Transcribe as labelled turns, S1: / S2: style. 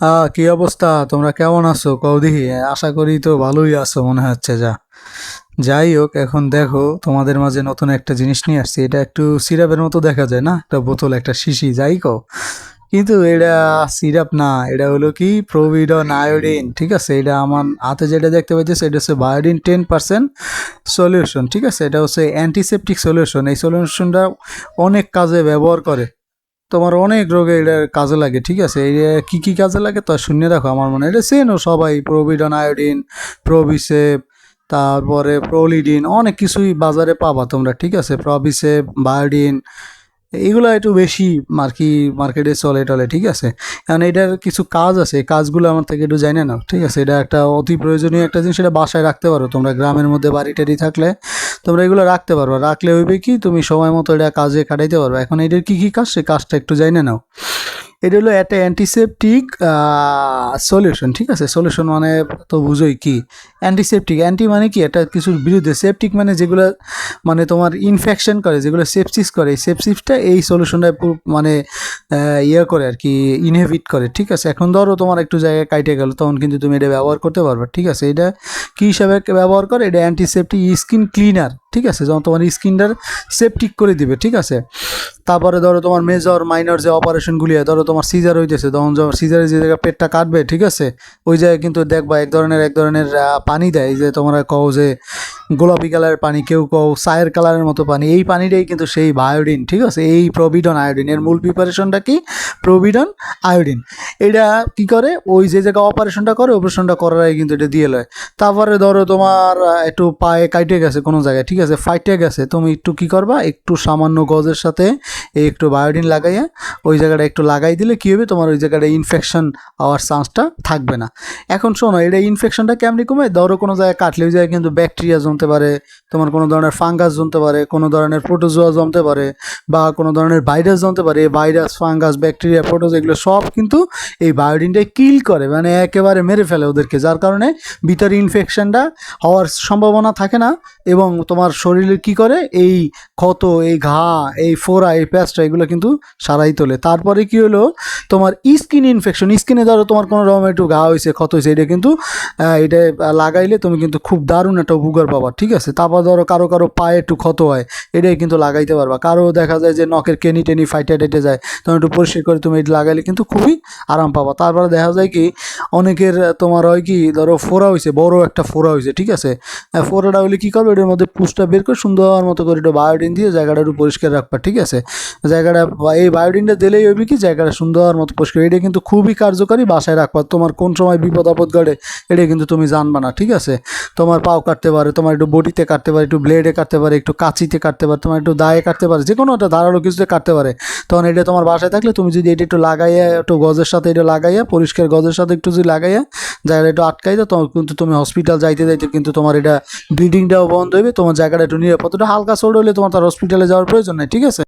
S1: আহ কি অবস্থা? তোমরা কেমন আছো? কও দেখি আশা করি তো ভালোই আছো, মনে হচ্ছে যা। যাই হোক, এখন দেখো, তোমাদের মাঝে নতুন একটা জিনিস নিয়ে আসছি। এটা একটু সিরাপের মতো দেখা যায় না? একটা বোতল, একটা শিশি, যাই কও। কিন্তু এটা সিরাপ না, এটা হলো কি? প্রোভিডন আয়োডিন, ঠিক আছে? এটা আমার হাতে যেটা দেখতে পাইতেছে, এটা হচ্ছে বায়োডিন টেন পার্সেন্ট সলিউশন, ঠিক আছে? এটা হচ্ছে অ্যান্টিসেপটিক সলিউশন। এই সলিউশনটা অনেক কাজে ব্যবহার করে। তোমার অনেক রোগে এটা কাজে লাগে, ঠিক আছে? এটা কী কী কাজে লাগে তো শুনে রাখো আমার মনে। এটা চেনো সবাই প্রোভিডন আয়োডিন প্রোভিসেপ তারপরে প্রোলিডিন অনেক কিছুই বাজারে পাবা তোমরা, ঠিক আছে? প্রভিসেপ বায়োডিন এগুলো একটু বেশি মার্কি মার্কেটে চলে টলে, ঠিক আছে? কারণ এটার কিছু কাজ আছে কাজগুলো আমার থেকে একটু জানে না ঠিক আছে? এটা একটা অতি প্রয়োজনীয় একটা জিনিস এটা বাসায় রাখতে পারো তোমরা, গ্রামের মধ্যে বাড়ি টাড়ি থাকলে। তোমরা এগুলো রাখতে পারো রাখলে হইবে কি, তুমি সময় মতো এটা কাজে কাটাইতে পারবে। এখন এটার কী কী কাজ সেই কাজটা একটু জানে নাও। এটা হলো একটা অ্যান্টিসেপটিক সলিউশন ঠিক আছে? সলিউশন মানে তো বুঝোই কি? অ্যান্টিসেপটিক অ্যান্টি মানে কি? এটা কিছুর বিরুদ্ধে। সেপটিক মানে যেগুলো মানে তোমার ইনফেকশন করে, যেগুলো সেপসিস করে সেপসিসটা এই সলিউশনটা মানে ইয়ে করে আর কি ইনহেবিট করে, ঠিক আছে? এখন ধরো তোমার একটু জায়গায় কাইটে গেল, তখন কিন্তু তুমি এটা ব্যবহার করতে পারবে, ঠিক আছে? এটা কী হিসাবে ব্যবহার করে? এটা অ্যান্টিসেপটিক স্কিন ক্লিনার ঠিক আছে? যেমন তোমার স্কিনটার সেপটিক করে দিবে, ঠিক আছে? তারপরে ধরো তোমার মেজর মাইনর যে অপারেশনগুলি হয়, ধরো তোমার সিজার হইতেছে, তখন যখন সিজারে যে জায়গায় পেটটা কাটবে, ঠিক আছে? ওই জায়গায় কিন্তু দেখবা এক ধরনের এক ধরনের পানি দেয়, যে তোমরা কও যে গোলাপি কালারের পানি, কেউ কও চায়ের কালারের মতো পানি, এই পানিটাই কিন্তু সেই বায়োডিন, ঠিক আছে? এই প্রভিডন আয়োডিন, এর মূল প্রিপারেশনটা কি? Povidone iodine. এটা কি করে? ওই যে জায়গায় অপারেশনটা করে অপারেশনটা করার আগে কিন্তু এটা দিয়ে লয়। তারপরে ধরো তোমার একটু পায়ে কাইটে গেছে কোনো জায়গায়, ঠিক আছে? ফাইটে গেছে, তুমি একটু কি করবা? একটু সামান্য গজের সাথে একটু বায়োডিন লাগাইয়া, ওই জায়গাটা একটু লাগাই দিলে কী হবে? তোমার ওই জায়গাটা ইনফেকশন হওয়ার চান্সটা থাকবে না। এখন শোনো, এটা ইনফেকশনটা কেমনি কমে ধরো কোনো জায়গায় কাটলে, ওই জায়গায় কিন্তু ব্যাকটেরিয়া জমতে পারে, তোমার কোনো ধরনের ফাঙ্গাস জমতে পারে, কোনো ধরনের প্রোটোজোয়া জমতে পারে বা কোনো ধরনের ভাইরাস জমতে পারে, এই ভাইরাস ফাঙ্গাস ব্যাকটেরিয়া প্রোটোজ এগুলো সব কিন্তু এই বায়োডিনটাই কিল করে মানে একেবারে মেরে ফেলে ওদেরকে, যার কারণে ভিতরে ইনফেকশনটা হওয়ার সম্ভাবনা থাকে না এবং তোমার শরীরে কি করে? এই ক্ষত, এই ঘা, এই ফোড়া, এই প্যাঁচটা এগুলো কিন্তু সারাই তোলে। তারপরে কি হলো? তোমার স্কিন ইনফেকশন স্কিনে ধরো তোমার কোনো রকম একটু ঘা হয়েছে ক্ষত হয়েছে এটা কিন্তু এটা লাগাইলে তুমি কিন্তু খুব দারুণ একটা উপকার পাবা। ঠিক আছে? তারপর ধরো কারও কারও পায়ে একটু ক্ষত হয়, এটাই কিন্তু লাগাইতে পারবা। কারও দেখা যায় যে নখের কেনি টেনি ফাইটে টেটে যায়, তখন একটু পরিষ্কার করে তুমি এটা লাগাইলে কিন্তু খুবই আরাম পাবা। তারপরে দেখা যায় কি, অনেকের তোমার হয় কি, ধরো ফোড়া হয়েছে বড় একটা ফোড়া হয়েছে ঠিক আছে? ফোড়াটা হলে কী করবে, এটার মধ্যে পুষটা বের করে সুন্দর মতো করে একটু বায়োডিন দিয়ে জায়গাটা একটু পরিষ্কার রাখবা, ঠিক আছে? জায়গাটা এই বায়োডিনটা দিলেই হবে কি, জায়গাটা সুন্দর মতো পরিষ্কার, এটা কিন্তু খুবই কার্যকারী বাসায় রাখবা। তোমার কোন সময় বিপদ আপদ ঘটে, এটা কিন্তু তুমি জানবা না, ঠিক আছে? তোমার পাও কাটতে পারে, তোমার একটু বডিতে কাটতে পারে, একটু ব্লেডে কাটতে পারে, একটু কাঁচিতে কাটতে পারে, তোমার একটু দায়ে কাটতে পারে যে কোনো একটা ধারালো কিছুতে কাটতে পারে। তখন এটা তোমার বাসায় থাকলে তুমি যদি এটা একটু লাগাইয়া, একটু গজের সাথে এটা লাগাইয়া, পরিষ্কার গজের সাথে একটু যদি লাগাইয়া, জায়গাটা একটু আটকাই দাও, তখন কিন্তু তুমি হসপিটাল যাইতে যাইতে কিন্তু তোমার এটা ব্লিডিংটাও বন্ধ হইবে, তোমার জায়গাটা একটু নিরাপদ। হালকা সোড হলে তোমার তার হসপিটালে যাওয়ার প্রয়োজন নেই, ঠিক আছে?